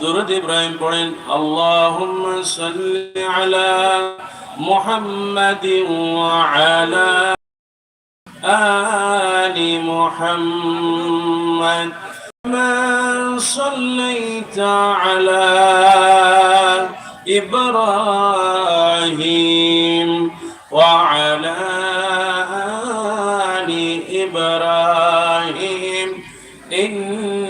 درود إبراهيم بولين. اللهم صل على محمد وعلى آل محمد. ما صليت على إبراهيم وعلى آل إبراهيم. إن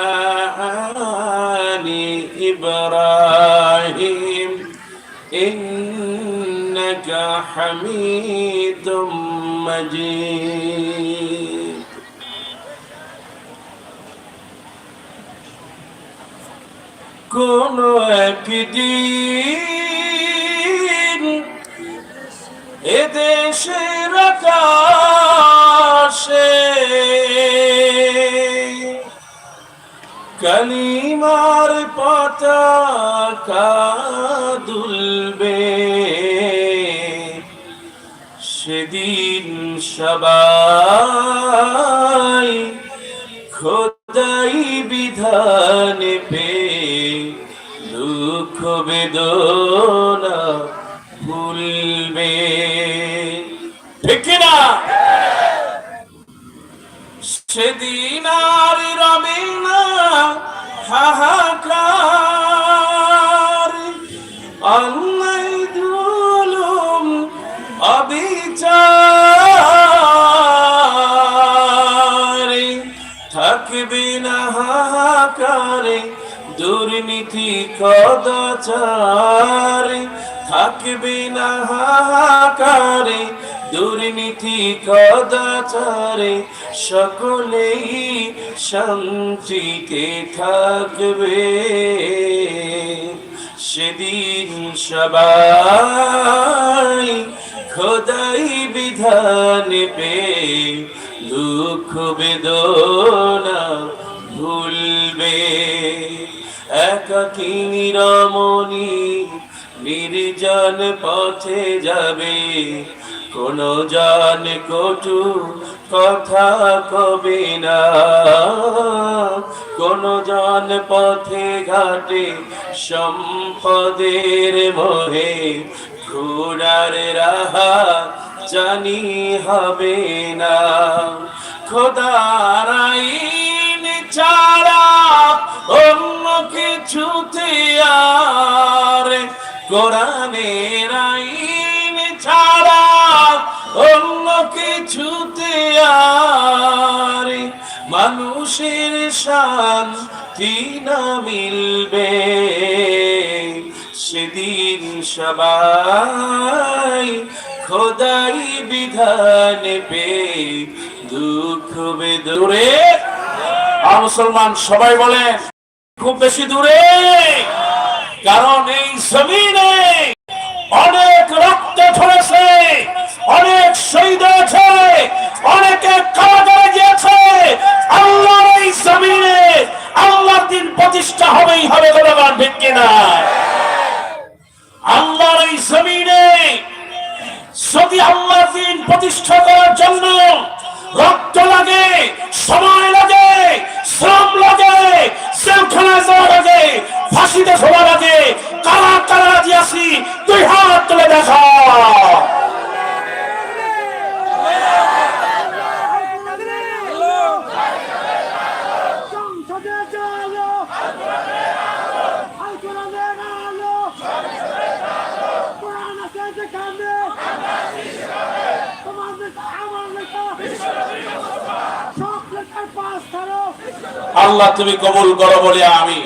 إبراهيم إنك حميد مجيد কোন একদিন এদেশের আকাশে দুলবে সেদিন সবাই খোদাই বিধান পে দুঃখ বেদনা ভুলবে। ঠিক সেদিন আর রবে না, হাহাকার দুর্নীতি কদাচার, থাকবে না হাহাকারে। দুর্নীতি কদাচারে, সকলেই শান্তিতে থাকবে। সেদিন সবাই খোদাই বিধান পে, দুঃখ বেদনা ভুলবে। একাকি রমণী নির্জন পথে যাবে। কোন জান কটু কথা কবে না। কোন জন পথে ঘাটে সম্পদের মোহে, ঘোড়ার রাহা জানি হবে না। খোদার আইন ছাড়া মানুষের শান্তি না মিলবে? সেদিন সবাই খোদাই বিধান পে দুঃখ বেদুরে মুসলমান সবাই বলেন খুব বেশি দূরে। কারণ এই জমিনে অনেক রক্ত ঝরেছে, অনেক শহীদ হয়েছে, অনেকে কারাগারে গিয়েছে আল্লাহর এই জমিনে আল্লাহর দিন প্রতিষ্ঠা হবেই হবে গোলাগান ঠিক কিনা আল্লাহর এই জমিনে যদি আল্লাহর দিন প্রতিষ্ঠা করার জন্য রক্ত লাগে সময় লাগে শ্রম লাগে জেলখানায় যাওয়া লাগে ফাঁসিতে শোয়া লাগে কারা কারা রাজি আছি দুই হাত তুলে দেখা সংসদে চলো আল কোরআনের আলো কোরআন আছে যেখানে তোমার নেতা আমার নেতা সব নেতার পাশ ধরো আল্লাহ তুমি কবুল করো বলে আমি।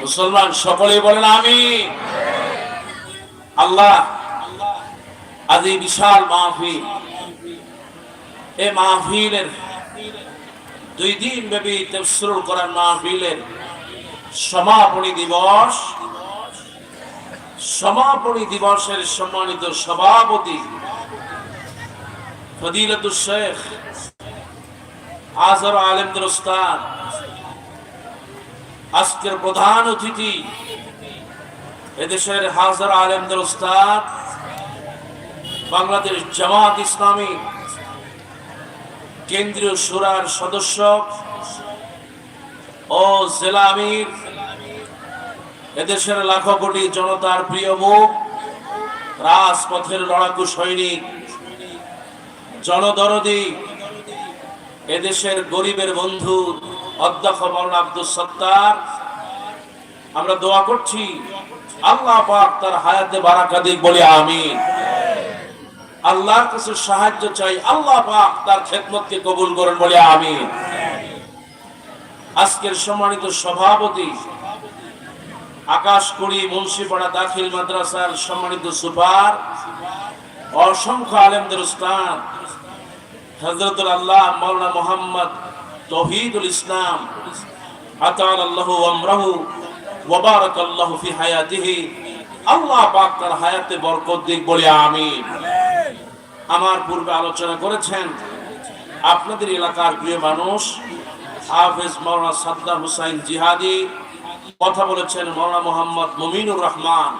মুসলমান সকলেই বলেন আমি। আল্লাহ, আজ এই বিশাল মাহফিল। এই মাহফিলের দুই দিন ব্যাপী তফসিরুল কোরআন মাহফিলের সমাপনী দিবস। সমাপনী দিবসের সম্মানিত সভাপতি ফদিলতুল শেখ আজর আলেমদের ওস্তাদ আজকের প্রধান অতিথি এদেশের হাজার আলেমদের ওস্তাদ বাংলাদেশ জামাত ইসলামী কেন্দ্রীয় সুরার সদস্য ও জেলা আমির, এদেশের লাখো কোটি জনতার প্রিয় মুখ, রাজপথের লড়াকু সৈনিক, জনদরদি এদেশের গরিবের বন্ধু অধ্যক্ষ মৌলানা আব্দুল সত্তার। আমরা দোয়া করছি, আল্লাহ পাক তার হায়াতে বারাকা দিক বলে, আমিন। আল্লাহর কাছে সাহায্য চাই, আল্লাহ পাক তার খেদমতকে কবুল করেন বলে, আমিন। আজকের সম্মানিত সভাপতি আকাশকুড়ি মুন্সিপাড়া দাখিল মাদ্রাসার সম্মানিত সুপার, অসংখ্য আলেমদের উস্তাদ হজরতুল আল্লাহ মৌলানা মোহাম্মদ তৌহিদুল ইসলাম বলে আমিন। আমার পূর্বে আলোচনা করেছেন আপনাদের এলাকার প্রিয় মানুষ, হাফেজ মৌলানা সাদ্দাম হুসাইন জিহাদি। কথা বলেছেন মৌলানা মোহাম্মদ মমিনুর রহমান।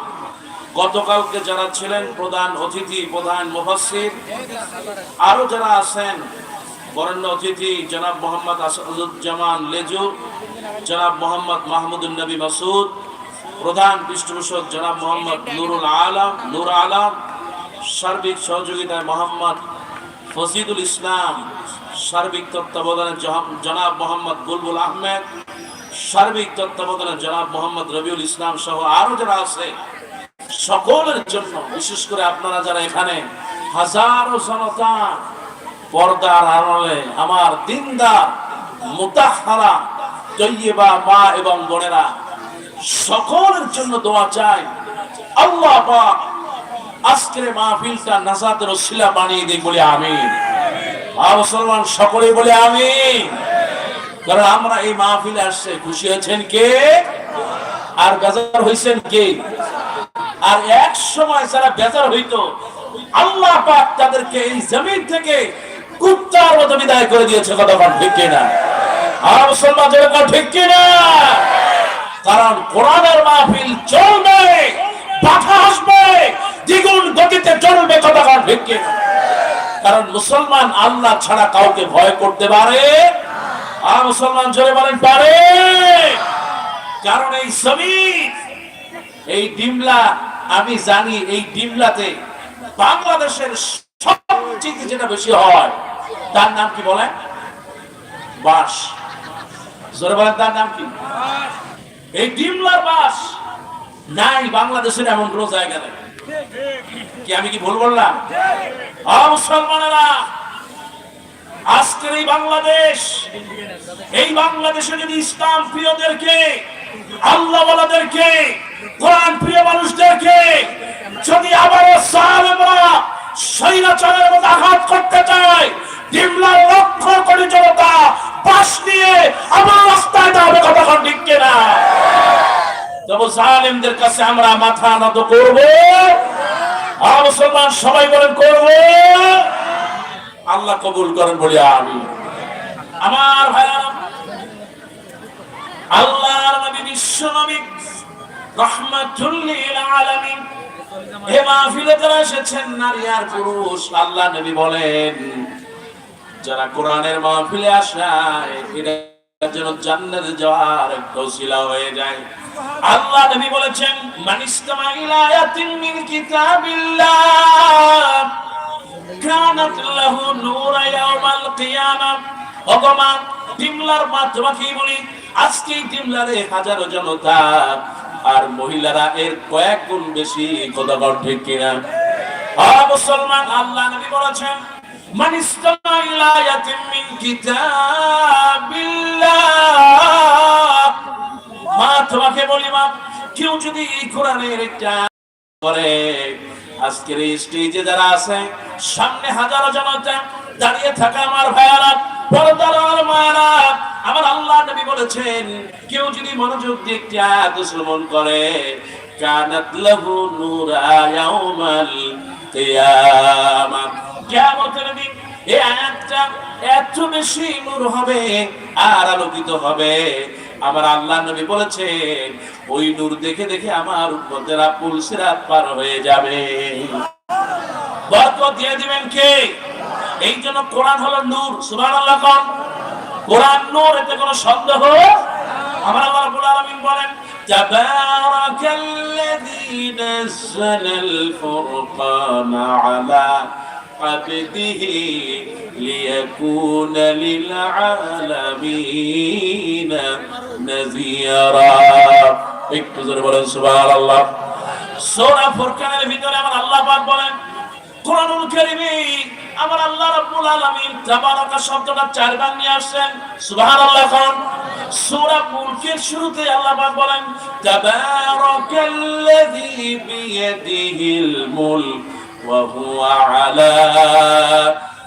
গতকালকে যারা ছিলেন প্রধান অতিথি, প্রধান মুফাসসির, আরও যারা আছেন, বরেণ্য অতিথি জনাব মোহাম্মদ আসাদুজ্জামান লেজু, জনাব মোহাম্মদ মাহমুদুল নবী মাসুদ প্রধান পৃষ্ঠপোষক জনাব মোহাম্মদ নুরুল আলম, নুর আলম, সার্বিক সহযোগিতায় মোহাম্মদ ফজিদুল ইসলাম, সার্বিক তত্ত্বাবধানে জনাব মোহাম্মদ বুলবুল আহমেদ, সার্বিক তত্ত্বাবধানে জনাব মোহাম্মদ রবিউল ইসলাম সহ আরও যারা আছে সকলের জন্য, বিশেষ করে আপনারা যারা এখানে, হাজারো জনতা পর্দার আড়ালে, আমার দিনদার, মুতাহারা, তৈয়বা মা এবং বোনেরা, সকলের জন্য দোয়া চাই। আল্লাহ পাক আজকের মাহফিলটা নাজাতের ওসিলা বানিয়ে দিই বলে আমি মুসলমান সকলে বলে আমি কারণ আমরা এই মাহফিলে আসছে, খুশি হয়েছেন কে? আর বেজার হয়েছেন কে? আর এক সময় যারা বেজার হইতো, আল্লাহ পাক তাদেরকে এই জমিন থেকে কুত্তার মতো বিদায় করে দিয়েছে, কথা ঠিক কিনা? আর মুসলমান যেরকম ঠিক কিনা? কারণ কোরআনের মাহফিল চলবে, বাধা আসবে, দ্বিগুণ গতিতে চলবে, কথা ঠিক কিনা? কারণ মুসলমান আল্লাহ ছাড়া কাউকে ভয় করতে পারে আর মুসলমান জোরে বলেন পারে কারণ এই জমিন, এই ডিমলা আমি জানি এই ডিমলাতে বাংলাদেশের সবচেয়ে যেটা বেশি হয়, তার নাম কি বলেন? বাস জোরে বলেন, তার নাম কি? এই ডিমলার বাস নাই বাংলাদেশের এমন কোনো জায়গা নেই। কি আমি কি ভুল বললাম? মুসলমানেরা, আজকের এই বাংলাদেশ, এই বাংলাদেশে যদি ইসলাম প্রিয়দেরকে আল্লাহ বলাদেরকে কোরআন প্রিয় মানুষদেরকে যদি আবারও সালেমরা স্বৈরাচারের মতো আঘাত করতে চায় ডিমলার লক্ষ কোটি জনতা পাশ নিয়ে আবার রাস্তায় যাবে, কথা কোন ঠিক কিনা? তবে জালেমদের কাছে আমরা মাথা নত করব। আর মুসলমান সবাই বলেন, করব। আল্লাহ কবুল করেন, বলে আমি আমার ভাইরা আল্লাহর নবী বিশ্ব নবী রহমাতুল লিল আলামিন হে মাহফিলে যারা কোরআনের মাহফিলে আসায় যেন জান্নাতে যাওয়ার একটা হয়ে যায়। আল্লাহ নবী বলেছেন মানিস্তামা ইলা আয়াতিন মিন কিতাবিল্লাহ, কানাত লাহু নূরা ইয়াউমাল কিয়ামা। ভগবান ডিমলার মাধ্যমে বলি আজকে ডিমলারে হাজারো জনতা, আর মহিলারা এর কয়েক গুণ বেশি কথা ঠিক কিনা মুসলমান, আল্লাহ নবী বলেছেন মা তোমাকে বলি, মা, কেউ যদি এই কোরআনের একটা করে আজকের এই স্টেজে যারা আছে, সামনে হাজারো জনতা দাঁড়িয়ে থাকা আমার ভাইয়ারা আমার আল্লাহ নবী বলেছেন, কেউ যদি মনোযোগ দিয়ে একটি শ্রবণ করে, কানাত লাহু নূরা ইয়াউমাল কিয়ামা কিয়ামতের দিন এই আয়াতটা এত বেশি নূর হবে আর আলোকিত হবে। আমার আল্লাহ নবী বলেছেন ওই নূর দেখে দেখে আমার উম্মতেরা পুলসিরাত পার হয়ে যাবে বরকত দিয়ে দিবেন কে এই জন্য কোরআন হলো নূর সুবহানাল্লাহ কোন কোরআন নূর এতে কোনো সন্দেহ আমার আল্লাহ রাব্বুল আলামিন বলেন তাবারাকাল্লাযী নাযালাল ফুরকানা আলা عبده ليكون للعالمين নাযীরা একটু জোরে বলেন, সুবহানাল্লাহ। সূরা ফুরকানের ভিতরে আমার আল্লাহ পাক বলেন, কোরআনুল কারীমে আমার আল্লাহ রাব্বুল আলামিন তাবারাকা শব্দটা চারবার নিয়ে আসছেন। সুবহানাল্লাহ খান। সূরা মুলকের শুরুতে আল্লাহ পাক বলেন তাবারাকাল্লাযী বিয়াদিহিল মুলক ওয়া হুয়া আলা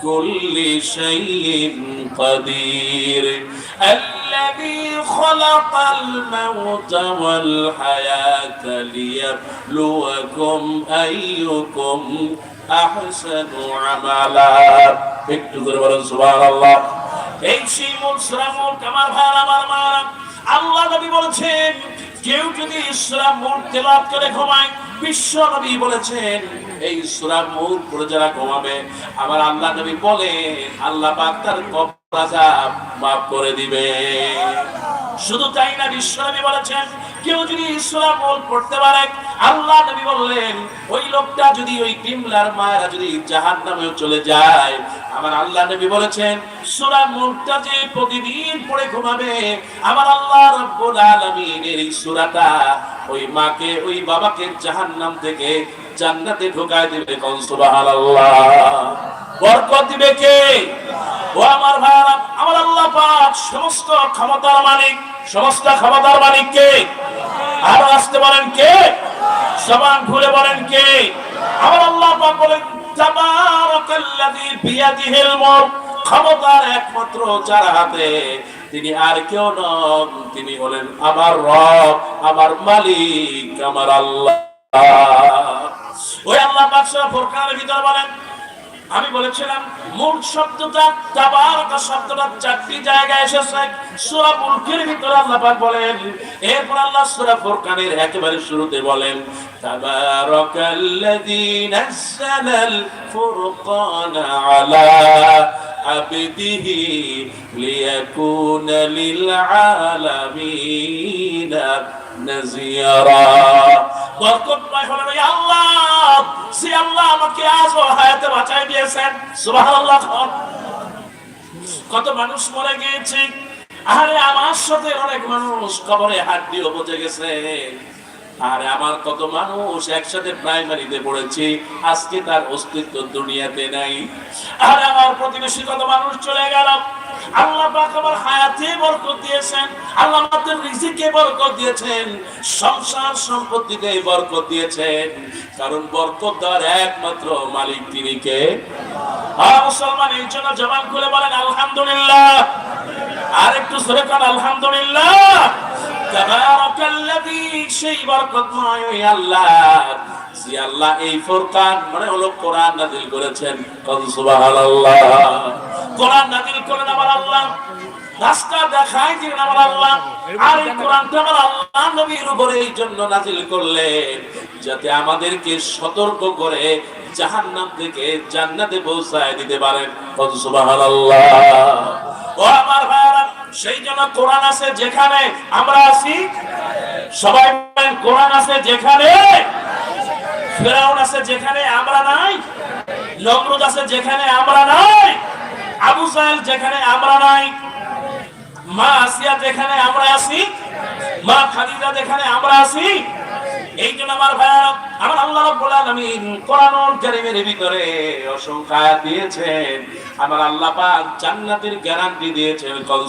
কুল্লি শাইইন কাদির الذي خلق الموت والحياة ليبلوكم أيكم أحسن عملا একটু করে বলেন সুবহানাল্লাহ এই সেই মূল সূরা মূল কামার ভাই আমার মারা আল্লাহ নবী বলেছেন কেউ যদি সূরা মূল তেলাওয়াত করে ঘুমায় বিশ্ব বলেছেন, এই সুরা মূল করে যারা ঘুমাবে আমার আল্লাহ নবী বলেন আল্লাহ পাক তার কবর মাফ করে দিবে। শুধু তাই না বিশ্বনবী বলেছেন কেউ যদি ইসলাম মূল পড়তে পারে, আল্লাহ নবী বললেন, ওই লোকটা যদি ওই কিমলার মায়েরা যদি জাহান নামেও চলে যায়, আমার আল্লাহ নবী বলেছেন, সূরা মুলকটা যে প্রতিদিন পড়ে ঘুমাবে, আমার আল্লাহ রাব্বুল আলামিনের এই সূরাটা ওই মাকে, ওই বাবাকে জাহান্নাম থেকে জান্নাতে ঢোকায় দিবে কোন সুবহানাল্লাহ। বরকত দিবে কে? ও আমার ভাইরা আমার আল্লাহ পাক সমস্ত ক্ষমতার মালিক, সমস্ত ক্ষমতার মালিক কে? আসতে কে? ঘুরে বলেন কে? আমার আল্লাহ বলেন ক্ষমতার একমাত্র হাতে তিনি আর কেউ নন, তিনি হলেন আমার রব, আমার মালিক, আমার আল্লাহ। ওই আল্লাহ সূরা ফুরকানের ভিতর বলেন আমি বলেছিলাম, মূল শব্দটা, তাবারাকা শব্দটা চারটি জায়গায় এসেছে। সূরা মুলকের ভিতরে আল্লাহ পাক বলেন, এরপর আল্লাহ সূরা ফুরকানের একেবারে শুরুতে বলেন তাবারাকাল্লাযী নাযালাল ফুরকানা আলা আবদিহি লিয়াকুনা লিল আলামিনা নাযীরা। বরকতময় হলেন আল্লাহ। সে আল্লাহ আমাকে আজও হায়াতে বাঁচাই দিয়েছেন। কত মানুষ মরে গিয়েছে। আরে, আমার সাথে অনেক মানুষ কবরে হাত দিয়ে বসে গেছে। আরে, আমার কত মানুষ একসাথে প্রাইমারিতে পড়েছি। আজকে তার অস্তিত্ব দুনিয়াতে নাই। আর, আমার প্রতিবেশী কত মানুষ চলে গেল। আল্লাহ পাক আমার হায়াতে বরকত দিয়েছেন, আল্লাহ আমাদের রিজিকে বরকত দিয়েছেন, সংসার বরকত দিয়েছেন। কারণ বরকত দেওয়ার একমাত্র মালিক তিনি কে? মুসলমান, এই জন্য জবান খুলে বলেন, আলহামদুলিল্লাহ। আর একটু সরে কর আলহামদুলিল্লাহ। সেই বরকতময় ওই আল্লাহ। আল্লাহ এই ফুরকান মানে হলো কোরআন নাযিল করেছেন। কোরআন নাযিল করেন আমার আল্লাহ। যাতে আমাদেরকে সতর্ক করে জাহান্নাম থেকে জান্নাতে পৌঁছায় দিতে পারেন। ও আমার সেই জন্য কোরআন আছে যেখানে আমরা আছি। সবাই কোরআন আছে যেখানে ফেরাউন আছে যেখানে আমরা নাই, নমরুদ আছে যেখানে আমরা নাই, আবু সাহেল যেখানে আমরা নাই, মা আসিয়া যেখানে আমরা আছি, মা খাদিজা যেখানে আমরা আছি। এই জন্য আমার ভাইয়া আমার আল্লাহ রাব্বুল আলামিন কোরআনুল ভিতরে অসংখ্য দিয়েছেন। আমার আল্লাহ পাক জান্নাতের গ্যারান্টি দিয়েছেন কল